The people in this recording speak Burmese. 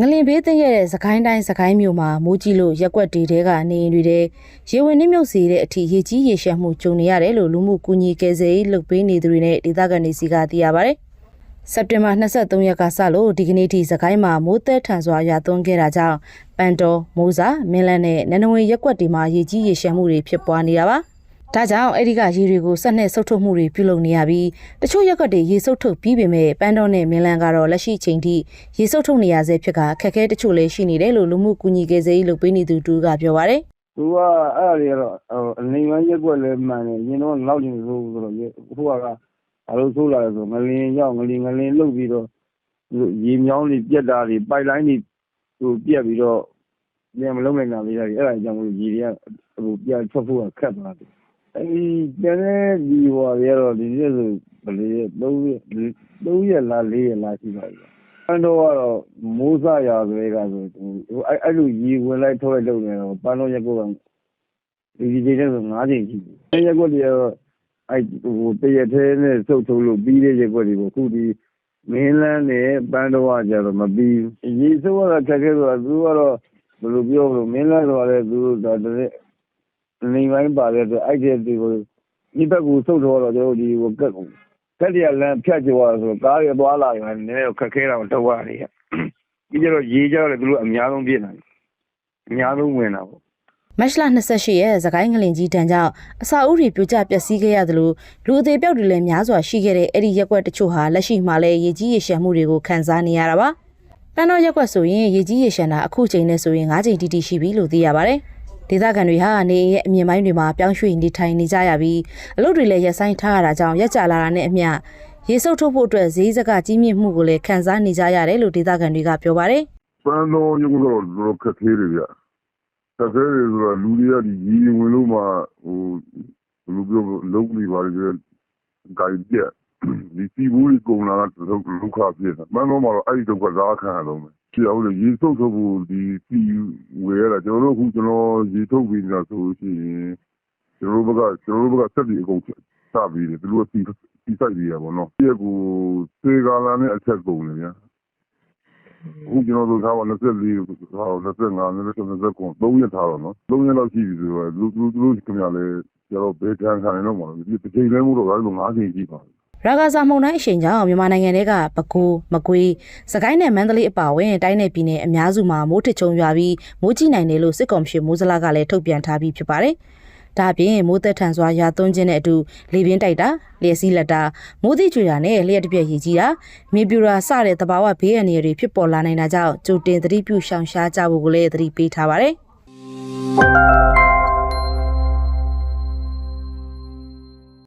ငလင်ဘေးသိရဲ့တဲ့စကိုင်းတိုင်းစကိုင်းမြို့မှာမိုးကြီးလို့ရက်ွက်တွေတဲကနေအိမ်တွေတဲရေဝင်နှိမ့်မြုပ်စေတဲ့အထိရေကြီးရေရှမ်းမှုကြုံနေရတယ်လို့လူမှုကူညီကယ်ဆယ်ရေးလုပ်ပေးနေသူတွေနဲ့ဒေသခံတွေစီကသိရပါဗျ။စက်တင်ဘာ23ရက်ကစလို့ဒီကနေ့ထိစကိုင်းမှာမိုးသက်ထန်စွာရွာသွန်းခဲ့တာကြောင့်ပန်တော်မိုးစာမင်းလန်းနဲ့နန်းနဝေရက်ွက်တွေမှာရေကြီးရေရှမ်းမှုတွေဖြစ်ပွားနေတာပါ။ ဒါကြောင့်အဲ့ဒီကရေတွေကိုဆက်နဲ့ဆုတ်ထုတ်မှုတွေပြုလုပ်နေရပြီးတချို့ရက်ွက်တွေရေဆုတ်ထုတ်ပြီးပေမဲ့ပန်းတော်နဲ့မင်းလန်းကတော့လက်ရှိချိန်ထိရေဆုတ်ထုတ်နေရဆဲဖြစ်ကအခက်အခဲတချို့လည်းရှိနေတယ်လို့လူမှုကူညီကယ်ဆယ်ရေးလုပ်ပေးနေသူတူကပြောပါရယ်သူကအဲ့ဒါတွေကတော့ဟိုအနေမရက်ွက်လဲမှန်တယ်ရင်တော့နောက်ကျင်ဆိုဆိုတော့ဟိုကဘာလို့ဆိုးလာလဲဆိုငလင်ရောက်ငလင်ငလင်လုတ်ပြီးတော့ရေမြောင်းတွေပြက်တာတွေပိုက်လိုင်းတွေဟိုပြက်ပြီးတော့ပြန်မလုံးနိုင်တာလေးတွေအဲ့ဒါကြောင့်မို့ရေတွေကဟိုပြန်ထွက်ဖို့ခက်သွားတယ် အဲ့ဒီတကယ်ဒီဟိုရတော့ဒီနေ့ဆိုဘယ်လိုလဲ3ရက်3ရက်လား4ရက်လားရှိပါပြီအန်တော့ကတော့မိုးစရာတွေကဆိုဟိုအဲ့အဲ့လိုရေဝင်လိုက်ထွက်လိုက်လုပ်နေတော့ပန်းတော့ရက်ကောဒီဒီချိန်နဲ့ဆို9ချိန်ရှိတယ်ရက်ကောတွေကတော့အဲ့ဟိုတရက်သေးနဲ့စုပ်ထုတ်လို့ပြီးတဲ့ရက်ကောတွေကိုအခုဒီမင်းလန်းနဲ့ပန်းတော့ကြတော့မပြီးရေစိုးရတာခက်ခဲဆိုတော့သူကတော့ဘယ်လိုပြောလို့မင်းလန်းဆိုတော့သူတို့ဒါတည်း နေပိုင်းပါတဲ့အတွက်အဲ့ဒီတွေကိုဒီဘက်ကိုစုပ်တော့တော့ကျွန်တော်ဒီဟိုကက်ကက်တရလမ်းဖြတ်ကျော်ရဆိုကားတွေသွားလာရင်လည်းနည်းနည်းခက်ခဲတာတော့တော့ရတယ်ပြီးကြတော့ရေကြတော့လည်းသူတို့အများဆုံးပြည့်နေတယ်အများဆုံးဝင်တာပေါ့မတ်လ28ရက်စကိုင်းငလင်ကြီးတန်းကြောင့်အစာအုပ်တွေပြိုကျပျက်စီးခဲ့ရသလိုလူအသေးပြောက်တွေလည်းများစွာရှိခဲ့တဲ့အဲ့ဒီရက်ွက်တချို့ဟာလက်ရှိမှာလည်းရေကြီးရေရှမ်းမှုတွေကိုခံစားနေရတာပါပန်းတော်ရက်ွက်ဆိုရင်ရေကြီးရေရှမ်းတာအခုချိန်နဲ့ဆိုရင်၅ချိန်တိတိရှိပြီလို့သိရပါတယ် ဒေသခံတွေဟာနေအိမ်ရဲ့အမြင်ပိုင်းတွေမှာပြောင်းရွှေ့နေထိုင်နေကြရပြီးအလုပ်တွေလည်းရပ်ဆိုင်းထားရတာကြောင့်ရက်ကြလာတာနဲ့အမျှရေဆုပ်ထုတ်ဖို့အတွက်ဈေးစကကြီးမြင့်မှုကိုလည်းခံစားနေကြရတယ်လို့ဒေသခံတွေကပြောပါတယ်ပန်းတော့ရုပ်တော့တော့ခက်ခဲတယ်ဗျခက်ခဲတယ်ဆိုတော့လူတွေကဒီရီဝင်လို့မှဟိုဘယ်လိုပြောလုံးနေပါလေကြိုက်ပြက်ဒီစီဘူးကြီးကုန်လာတာဒုက္ခပြည့်တာပန်းတော့မှတော့အဲ့ဒီဒုက္ခသားခံရတော့မယ် ကြည့်အောင်လေရေစုပ်ထုတ်ဖို့ဒီစီဝယ်ရတာကျွန်တော်တို့အခုကျွန်တော်ရေထုတ်ပြီးနေတာဆိုလို့ရှိရင်ကျွန်တော်တို့ဘက်ကကျွန်တော်တို့ဘက်ကဆက်ပြီးအကုန်စပြီးတယ်သူတို့ကစီစီဆိုင်ပြီးရပါတော့ဒီကူစေကာလာနဲ့အချက်ကုန်တယ်ဗျာအခုကျွန်တော်တို့ထားပါ24ထားပါ25 29 29ရက်ထားတော့နော်3ရက်လောက်ရှိပြီဆိုတော့လူလူလူခင်ဗျာလေကျွန်တော်ဘေးကန်ခံနေတော့မှာဒီတစ်ချိန်လဲမို့တော့ဒါလို့9ချိန်ရှိပါဘူး ရာဂါဇာမုန်တိုင်းအရှိန်ကြောင့်မြန်မာနိုင်ငံထဲကပဲခူးမကွေးစကိုင်းနဲ့မန္တလေးအပါအဝင်တိုင်းနယ်ပြည်နယ်အများစုမှာမိုးထစ်ချုံရွာပြီးမိုးကြီးနိုင်တယ်လို့စစ်ကောင်ရှင်မိုးစလာကလည်းထုတ်ပြန်ထားပြီးဖြစ်ပါတယ်။ဒါအပြင်မိုးသက်ထန်စွာရွာသွန်းခြင်းနဲ့အတူလေပြင်းတိုက်တာလျှက်စီးလက်တာမိုးသီးကြွေတာနဲ့လျှက်တစ်ပြက်ရည်ကြီးတာမြေပြူတာစတဲ့သဘာဝဘေးအန္တရာယ်တွေဖြစ်ပေါ်လာနိုင်တာကြောင့်ကြိုတင်သတိပြုရှောင်ရှားကြဖို့ကိုလည်းသတိပေးထားပါတယ်။